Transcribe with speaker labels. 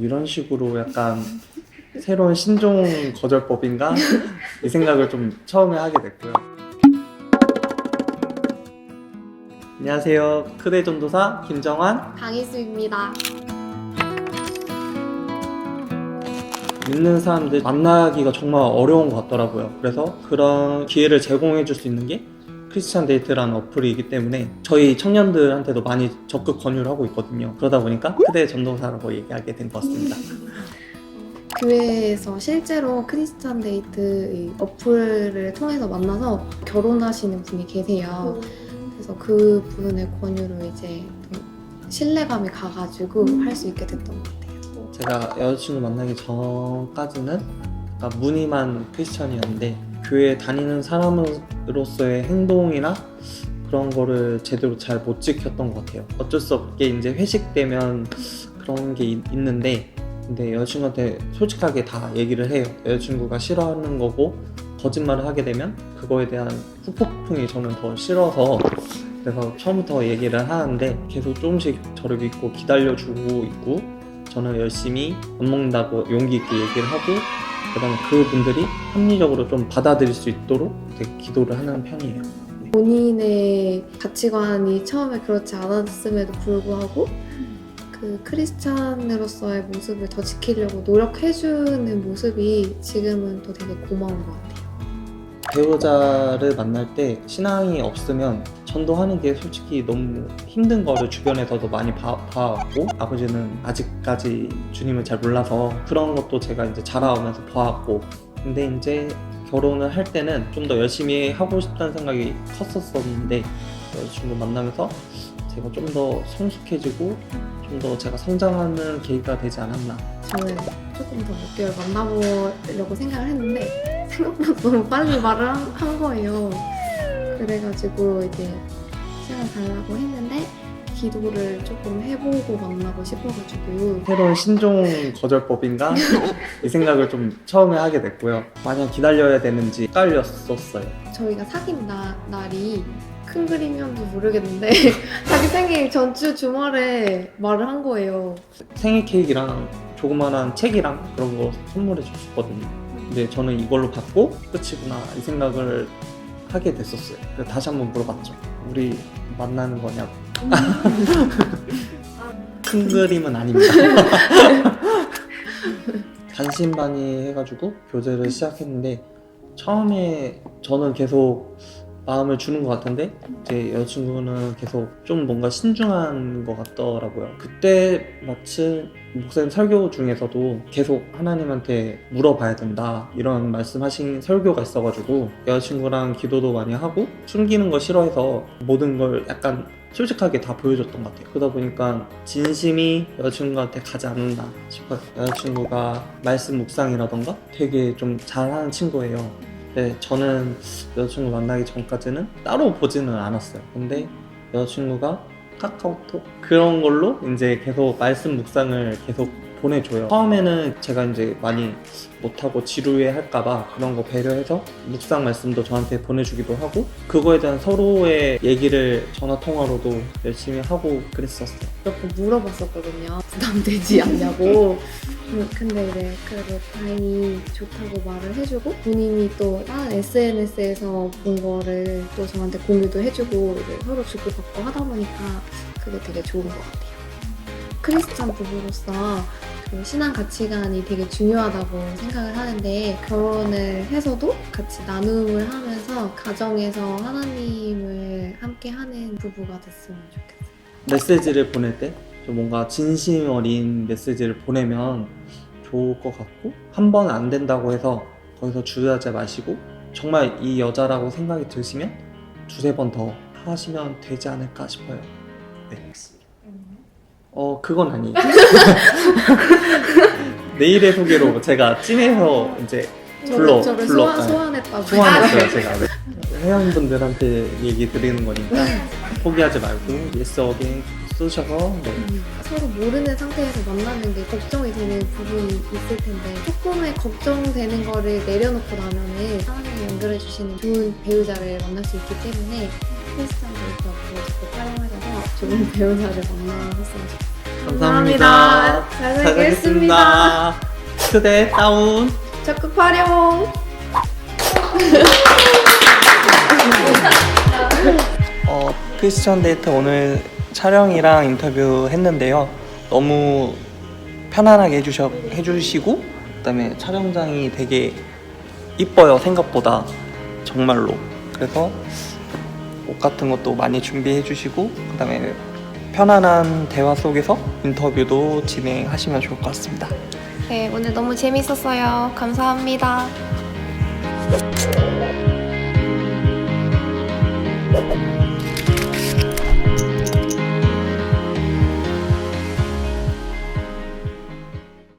Speaker 1: 이런 식으로 약간 새로운 신종 거절법인가 이 생각을 좀 처음에 하게 됐고요. 안녕하세요. 크대 전도사 김정환.
Speaker 2: 강희수입니다.
Speaker 1: 믿는 사람들 만나기가 정말 어려운 것 같더라고요. 그래서 그런 기회를 제공해 줄 수 있는 게 크리스찬 데이트라는 어플이기 때문에 저희 청년들한테도 많이 적극 권유를 하고 있거든요. 그러다 보니까 크대 전도사라고 얘기하게 된 것 같습니다.
Speaker 2: 교회에서 실제로 크리스찬 데이트 이 어플을 통해서 만나서 결혼하시는 분이 계세요. 그래서 그 분의 권유로 이제 좀 신뢰감이 가가지고 할 수 있게 됐던 것 같아요.
Speaker 1: 제가 여자친구 만나기 전까지는 약간 무늬만 크리스천이었는데 교회 다니는 사람으 로서의 행동이나 그런 거를 제대로 잘 못 지켰던 것 같아요. 어쩔 수 없게 이제 회식 때면 그런 게 있- 있는데 근데 여자친구한테 솔직하게 다 얘기를 해요. 여자친구가 싫어하는 거고 거짓말을 하게 되면 그거에 대한 후폭풍이 저는 더 싫어서 그래서 처음부터 얘기를 하는데 계속 조금씩 저를 믿고 기다려주고 있고 저는 열심히 밥 먹는다고 용기 있게 얘기를 하고 그다음에 그분들이 합리적으로 좀 받아들일 수 있도록 되게 기도를 하는 편이에요.
Speaker 2: 본인의 가치관이 처음에 그렇지 않았음에도 불구하고 그 크리스찬으로서의 모습을 더 지키려고 노력해주는 모습이 지금은 또 되게 고마운 것 같아요.
Speaker 1: 배우자를 만날 때 신앙이 없으면 전도하는 게 솔직히 너무 힘든 거를 주변에서도 많이 봐, 봐왔고 아버지는 아직까지 주님을 잘 몰라서 그런 것도 제가 이제 자라오면서 봐왔고. 근데 이제 결혼을 할 때는 좀 더 열심히 하고 싶다는 생각이 컸었었는데 여자친구 만나면서 제가 좀 더 성숙해지고 좀 더 제가 성장하는 계기가 되지 않았나.
Speaker 2: 저는 조금 더 몇 개월 만나보려고 생각을 했는데 생각보다 너무 빨리 말을 한, 한 거예요. 그래가지고 이제 시간 달라고 했는데 기도를 조금 해보고 만나고 싶어가지고
Speaker 1: 새로운 신종 거절법인가 이 생각을 좀 처음에 하게 됐고요. 마냥 기다려야 되는지 헷갈렸었어요.
Speaker 2: 저희가 사귄 나, 날이 큰 그림이었는지 모르겠는데 자기 생일 전주 주말에 말을 한 거예요.
Speaker 1: 생일 케이크랑 조그만한 책이랑 그런 거 선물해 줬었거든요. 근데 저는 이걸로 받고 끝이구나 이 생각을 하게 됐었어요. 그래서 다시 한번 물어봤죠. 우리 만나는 거냐고. 큰 그림은 아닙니다. 반신반의 해가지고 교제를 시작했는데 처음에 저는 계속 마음을 주는 것 같은데 제 여자친구는 계속 좀 뭔가 신중한 것 같더라고요. 그때 마침 목사님 설교 중에서도 계속 하나님한테 물어봐야 된다 이런 말씀하신 설교가 있어가지고 여자친구랑 기도도 많이 하고 숨기는 거 싫어해서 모든 걸 약간 솔직하게 다 보여줬던 것 같아요. 그러다 보니까 진심이 여자친구한테 가지 않는다 싶어요. 여자친구가 말씀 묵상이라던가 되게 좀 잘하는 친구예요. 네, 저는 여자친구 만나기 전까지는 따로 보지는 않았어요. 근데 여자친구가 카카오톡 그런 걸로 이제 계속 말씀 묵상을 계속 보내줘요. 처음에는 제가 이제 많이 못하고 지루해 할까봐 그런 거 배려해서 묵상 말씀도 저한테 보내주기도 하고 그거에 대한 서로의 얘기를 전화 통화로도 열심히 하고 그랬었어요.
Speaker 2: 몇 번 물어봤었거든요. 부담되지 않냐고. 음, 근데 이제 그래도 다행히 좋다고 말을 해주고 본인이 또 다른 SNS에서 본 거를 또 저한테 공유도 해주고 서로 주고받고 하다 보니까 그게 되게 좋은 것 같아요. 크리스찬 부부로서 그 신앙 가치관이 되게 중요하다고 생각을 하는데 결혼을 해서도 같이 나눔을 하면서 가정에서 하나님을 함께 하는 부부가 됐으면 좋겠어요.
Speaker 1: 메시지를 보낼 때 좀 뭔가 진심 어린 메시지를 보내면 좋을 것 같고 한 번 안 된다고 해서 거기서 주저하지 마시고 정말 이 여자라고 생각이 드시면 두세 번 더 하시면 되지 않을까 싶어요. 네. 어 그건 아니에요. 내일의 소개로 제가 찐해서 이제 불러
Speaker 2: 저를,
Speaker 1: 불러
Speaker 2: 소환,
Speaker 1: 아,
Speaker 2: 소환했다고.
Speaker 1: 소환했어요 제가 네. 회원분들한테 얘기 드리는 거니까 포기하지 말고 예스 어게인 쓰셔서 네.
Speaker 2: 음, 서로 모르는 상태에서 만나는 게 걱정이 되는 부분이 있을 텐데 조금의 걱정되는 거를 내려놓고 나면은 하나님이 연결해 주시는 좋은 배우자를 만날 수 있기 때문에 크리스찬 데이터 앞으로 적극 활용하셔서 좋은 배우자를 만나셨으면 좋겠어요.
Speaker 1: 감사합니다.
Speaker 2: 잘 살겠습니다.
Speaker 1: 그대 다운.
Speaker 2: 적극 활용.
Speaker 1: 어, 크리스천 데이트 오늘 촬영이랑 인터뷰 했는데요. 너무 편안하게 해주셔, 해주시고, 그다음에 촬영장이 되게 이뻐요, 생각보다. 정말로. 그래서 옷 같은 것도 많이 준비해 주시고, 그다음에 편안한 대화 속에서 인터뷰도 진행하시면 좋을 것 같습니다.
Speaker 3: 네, 오늘 너무 재밌었어요. 감사합니다.